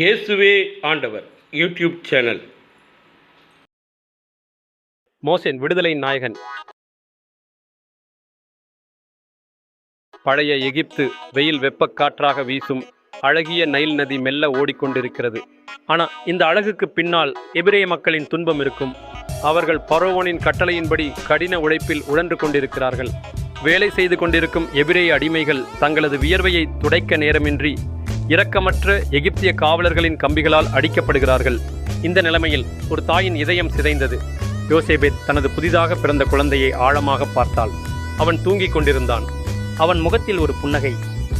இயேசுவே ஆண்டவர் YouTube channel. மோசேன் விடுதலை நாயகன். பழைய எகிப்து வெயில் வெப்பக்காற்றாக வீசும் அழகிய நைல் நதி மெல்ல ஓடிக்கொண்டிருக்கிறது. ஆனால் இந்த அழகுக்கு பின்னால் எபிரேய மக்களின் துன்பம் இருக்கும். அவர்கள் பரோவனின் கட்டளையின்படி கடின உழைப்பில் உழன்று கொண்டிருக்கிறார்கள். வேலை செய்து கொண்டிருக்கும் எபிரேய அடிமைகள் தங்களது வியர்வையை துடைக்க நேரமின்றி இரக்கமற்ற எகிப்திய காவலர்களின் கம்பிகளால் அடிக்கப்படுகிறார்கள். இந்த நிலைமையில் ஒரு தாயின் இதயம் சிதைந்தது. யோசேபேத் தனது புதிதாக பிறந்த குழந்தையை ஆழமாக பார்த்தாள். அவன் தூங்கிக் கொண்டிருந்தான். அவன் முகத்தில் ஒரு புன்னகை.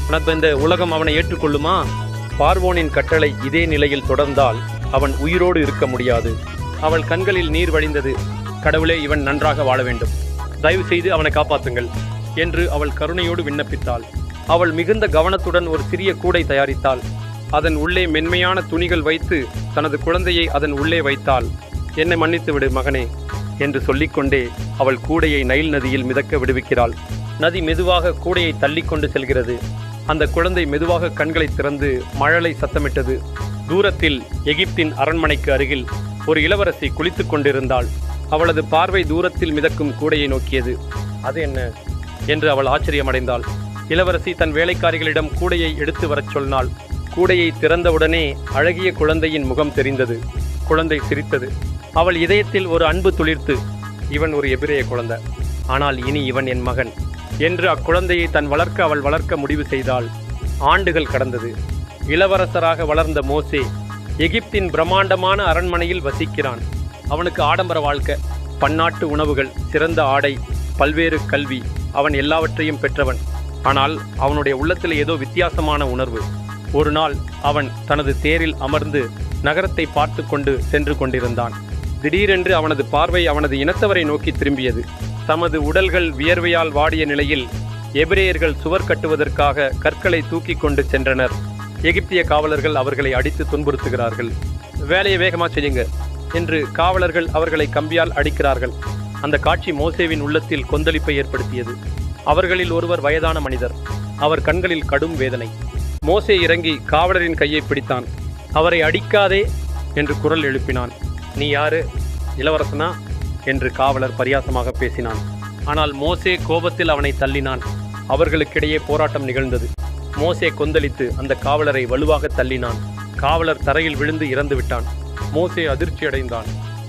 உனக்கு இந்த உலகம் அவனை ஏற்றுக்கொள்ளுமா? பார்வோனின் கட்டளை இதே நிலையில் தொடர்ந்தால் அவன் உயிரோடு இருக்க முடியாது. அவள் கண்களில் நீர் வழிந்தது. கடவுளே இவன் நன்றாக வாழ வேண்டும். தயவு செய்து அவனை காப்பாற்றுங்கள் என்று அவள் கருணையோடு விண்ணப்பித்தாள். அவள் மிகுந்த கவனத்துடன் ஒரு சிறிய கூடை தயாரித்தாள். அதன் உள்ளே மென்மையான துணிகள் வைத்து தனது குழந்தையை அதன் உள்ளே வைத்தாள். என்னை மன்னித்துவிடு மகனே என்று சொல்லிக்கொண்டே அவள் கூடையை நைல் நதியில் மிதக்க விடுவிக்கிறாள். நதி மெதுவாக கூடையை தள்ளிக்கொண்டு செல்கிறது. அந்த குழந்தை மெதுவாக கண்களை திறந்து மழலை சத்தமிட்டது. தூரத்தில் எகிப்தின் அரண்மனைக்கு அருகில் ஒரு இளவரசி குளித்துக் கொண்டிருந்தாள். அவளது பார்வை தூரத்தில் மிதக்கும் கூடையை நோக்கியது. அது என்ன? என்று அவள் ஆச்சரியமடைந்தாள். இளவரசி தன் வேலைக்காரிகளிடம் கூடையை எடுத்து வரச் சொன்னாள். கூடையை திறந்தவுடனே அழகிய குழந்தையின் முகம் தெரிந்தது. குழந்தை சிரித்தது. அவள் இதயத்தில் ஒரு அன்பு துளிர்த்து இவன் ஒரு எபிரேய குழந்தை. ஆனால் இனி இவன் என் மகன் என்று அக்குழந்தையை தன் வளர்க்க அவள் வளர்க்க முடிவு செய்தாள். ஆண்டுகள் கடந்தது. இளவரசராக வளர்ந்த மோசே எகிப்தின் பிரம்மாண்டமான அரண்மனையில் வசிக்கிறான். அவனுக்கு ஆடம்பர வாழ்க்கை பன்னாட்டு உணவுகள் சிறந்த ஆடை பல்வேறு கல்வி அவன் எல்லாவற்றையும் பெற்றவன். ஆனால் அவனுடைய உள்ளத்தில் ஏதோ வித்தியாசமான உணர்வு. ஒரு நாள் அவன் தனது தேரில் அமர்ந்து நகரத்தை பார்த்து கொண்டு சென்று கொண்டிருந்தான். திடீரென்று அவனது பார்வை அவனது இனத்தவரை நோக்கி திரும்பியது. தமது உடல்கள் வியர்வையால் வாடிய நிலையில் எபிரேயர்கள் சுவர் கட்டுவதற்காக கற்களை தூக்கி கொண்டு சென்றனர். எகிப்திய காவலர்கள் அவர்களை அடித்து துன்புறுத்துகிறார்கள். வேலையை வேகமா செய்யுங்க என்று காவலர்கள் அவர்களை கம்பியால் அடிக்கிறார்கள். அந்த காட்சி மோசேவின் உள்ளத்தில் கொந்தளிப்பை ஏற்படுத்தியது. அவர்களில் ஒருவர் வயதான மனிதர். அவர் கண்களில் கடும் வேதனை. மோசே இறங்கி காவலரின் கையை பிடித்தான். அவரை அடிக்காதே என்று குரல் எழுப்பினான். நீ யாரு? இளவரசனா? என்று காவலர் பரியாசமாக பேசினான். ஆனால் மோசே கோபத்தில் அவனை தள்ளினான். அவர்களுக்கிடையே போராட்டம் நிகழ்ந்தது. மோசே கொந்தளித்து அந்த காவலரை வலுவாக தள்ளினான். காவலர் தரையில் விழுந்து இறந்து விட்டான். மோசே அதிர்ச்சியடைந்தான்.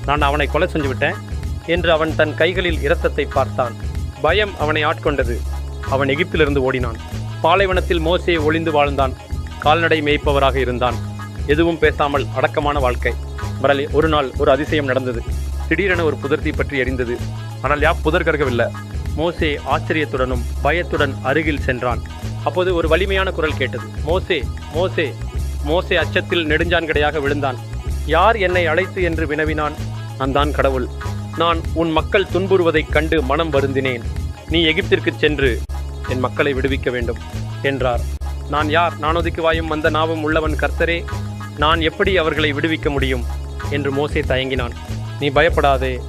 நான் அவனை கொலை செஞ்சு விட்டேன் என்று அவன் தன் கைகளில் இரத்தத்தை பார்த்தான். பயம் அவனை ஆட்கொண்டது. அவன் எகிப்திலிருந்து ஓடினான். பாலைவனத்தில் மோசே ஒளிந்து வாழ்ந்தான். கால்நடை மேய்ப்பவராக இருந்தான். எதுவும் பேசாமல் அடக்கமான வாழ்க்கை. மரலி ஒரு நாள் ஒரு அதிசயம் நடந்தது. திடீரென ஒரு புதர்த்தி பற்றி எரிந்தது ஆனால் யா புதர் கருகவில்லை. மோசே ஆச்சரியத்துடனும் பயத்துடன் அருகில் சென்றான். அப்போது ஒரு வலிமையான குரல் கேட்டது. மோசே மோசே மோசே அச்சத்தில் நெடுஞ்சான்கடையாக விழுந்தான். யார் என்னை அழைத்து என்று வினவினான்? நான் தான் கடவுள். நான் உன் மக்கள் துன்புறுவதைக் கண்டு மனம் வருந்தினேன். நீ எகிப்திற்கு சென்று என் மக்களை விடுவிக்க வேண்டும் என்றார். நான் யார்? நானோதிக்கு வாயும் வந்த நாவும் உள்ளவன் கர்த்தரே நான் எப்படி அவர்களை விடுவிக்க முடியும்? என்று மோசே தயங்கினான். நீ பயப்படாதே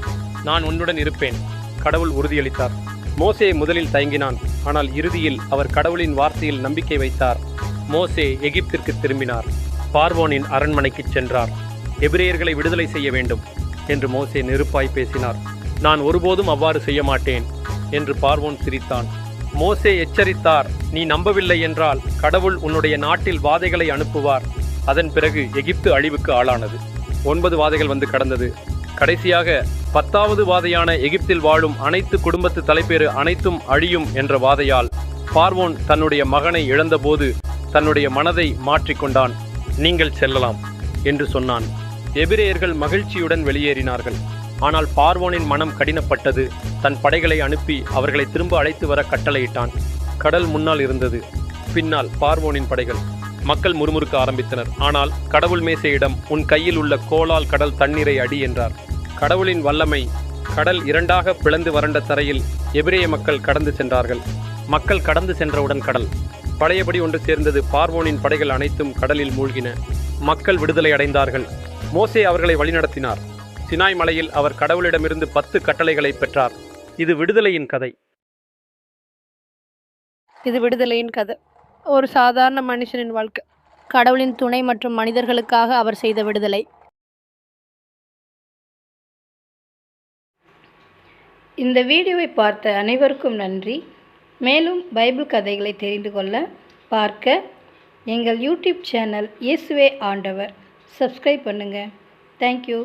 நான் உன்னுடன் இருப்பேன் கடவுள் உறுதியளித்தார். மோசே முதலில் தயங்கினான் ஆனால் இறுதியில் அவர் கடவுளின் வார்த்தையில் நம்பிக்கை வைத்தார். மோசே எகிப்திற்கு திரும்பினார். பார்வோனின் அரண்மனைக்கு சென்றார். எபிரேயர்களை விடுதலை செய்ய வேண்டும் என்று மோசே நெருப்பாய் பேசினார். நான் ஒருபோதும் அவ்வாறு செய்ய மாட்டேன் என்று பார்வோன் சிரித்தான். மோசே எச்சரித்தார் நீ நம்பவில்லை என்றால் கடவுள் உன்னுடைய நாட்டில் வாதைகளை அனுப்புவார். அதன் பிறகு எகிப்து அழிவுக்கு ஆளானது. ஒன்பது வாதைகள் வந்து கடந்தது. கடைசியாக பத்தாவது வாதையான எகிப்தில் வாழும் அனைத்து குடும்பத்து தலைப்பேறு அனைத்தும் அழியும் என்ற வாதையால் பார்வோன் தன்னுடைய மகனை இழந்தபோது தன்னுடைய மனதை மாற்றிக்கொண்டான். நீங்கள் செல்லலாம் என்று சொன்னான். எபிரேயர்கள் மகிழ்ச்சியுடன் வெளியேறினார்கள். ஆனால் பார்வோனின் மனம் கடினப்பட்டது. தன் படைகளை அனுப்பி அவர்களை திரும்ப அழைத்து வர கட்டளையிட்டான். கடல் முன்னால் இருந்தது. பின்னால் பார்வோனின் படைகள். மக்கள் முறுமுறுக்க ஆரம்பித்தனர். ஆனால் கடவுள் மேசையிடம் உன் கையில் உள்ள கோலால் கடல் தண்ணீரை அடி என்றார். கடவுளின் வல்லமை கடல் இரண்டாக பிளந்து வறண்ட தரையில் எபிரேய மக்கள் கடந்து சென்றார்கள். மக்கள் கடந்து சென்றவுடன் கடல். பழையபடி ஒன்று சேர்ந்தது பார்வோனின் படைகள் அனைத்தும் கடலில் மூழ்கின. மக்கள் விடுதலை அடைந்தார்கள். மோசே அவர்களை வழிநடத்தினார். சினாய் மலையில் அவர் கடவுளிடமிருந்து பத்து கட்டளைகளை பெற்றார். இது விடுதலையின் கதை. இது விடுதலையின் கதை. ஒரு சாதாரண மனுஷனின் வாழ்க்கை. கடவுளின் துணை மற்றும் மனிதர்களுக்காக அவர் செய்த விடுதலை. இந்த வீடியோவை பார்த்த அனைவருக்கும் நன்றி. மேலும் பைபிள் கதைகளை தெரிந்து கொள்ள பார்க்க எங்கள் யூடியூப் சேனல் இயேசுவே ஆண்டவர். சப்ஸ்கிரைப் பண்ணுங்கள் தேங்க்யூ